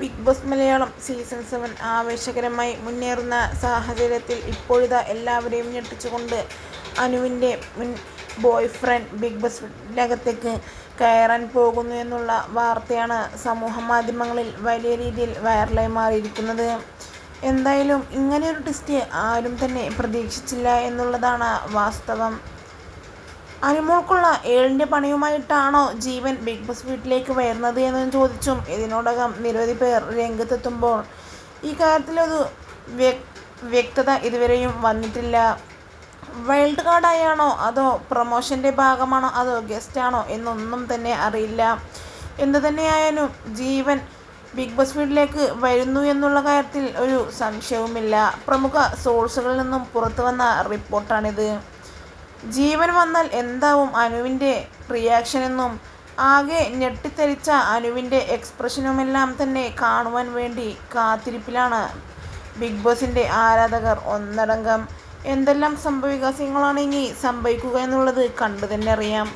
Bigg Boss Malayalam season seven ആവേശകരമായി മുന്നേറുന്ന സാഹചര്യത്തിൽ ഇപ്പോഴിതാ എല്ലാവരെയും ഞെട്ടിച്ചുകൊണ്ട് അനുവിന്റെ മുൻ ബോയ് ഫ്രണ്ട് ബിഗ് ബോസിനകത്തേക്ക് കയറാൻ പോകുന്നു എന്നുള്ള വാർത്തയാണ് സമൂഹ മാധ്യമങ്ങളിൽ വലിയ രീതിയിൽ വൈറലായി മാറിയിരിക്കുന്നത്. എന്തായാലും ഇങ്ങനെയൊരു ടെസ്റ്റ് ആരും തന്നെ പ്രതീക്ഷിച്ചില്ല എന്നുള്ളതാണ് വാസ്തവം. അനുമോൾക്കുള്ള ഏഴിന്റെ പണിയുമായിട്ടാണോ ജീവൻ ബിഗ് ബോസ് വീട്ടിലേക്ക് വരുന്നത് എന്ന് ചോദിച്ചും ഇതിനോടകം നിരവധി പേർ രംഗത്തെത്തുമ്പോൾ ഈ കാര്യത്തിലൊരു വ്യക്തത ഇതുവരെയും വന്നിട്ടില്ല. വൈൽഡ് കാർഡായാണോ അതോ പ്രൊമോഷന്റെ ഭാഗമാണോ അതോ ഗസ്റ്റാണോ എന്നൊന്നും തന്നെ അറിയില്ല. എന്തു തന്നെയായാലും ജീവൻ ബിഗ് ബോസ് വീട്ടിലേക്ക് വരുന്നു എന്നുള്ള കാര്യത്തിൽ ഒരു സംശയവുമില്ല. പ്രമുഖ സോഴ്സുകളിൽ നിന്നും പുറത്തു വന്ന റിപ്പോർട്ടാണിത്. ജീവൻ വന്നാൽ എന്താവും അനുവിന്റെ റിയാക്ഷനെന്നും ആകെ ഞെട്ടിത്തെറിച്ച അനുവിന്റെ എക്സ്പ്രഷനുമെല്ലാം തന്നെ കാണുവാൻ വേണ്ടി കാത്തിരിപ്പിലാണ് ബിഗ് ബോസിന്റെ ആരാധകർ ഒന്നടങ്കം. എന്തെല്ലാം സംഭവവികാസങ്ങളാണ് ഇനി സംഭവിക്കുക എന്നുള്ളത് കണ്ടു തന്നെ അറിയാം.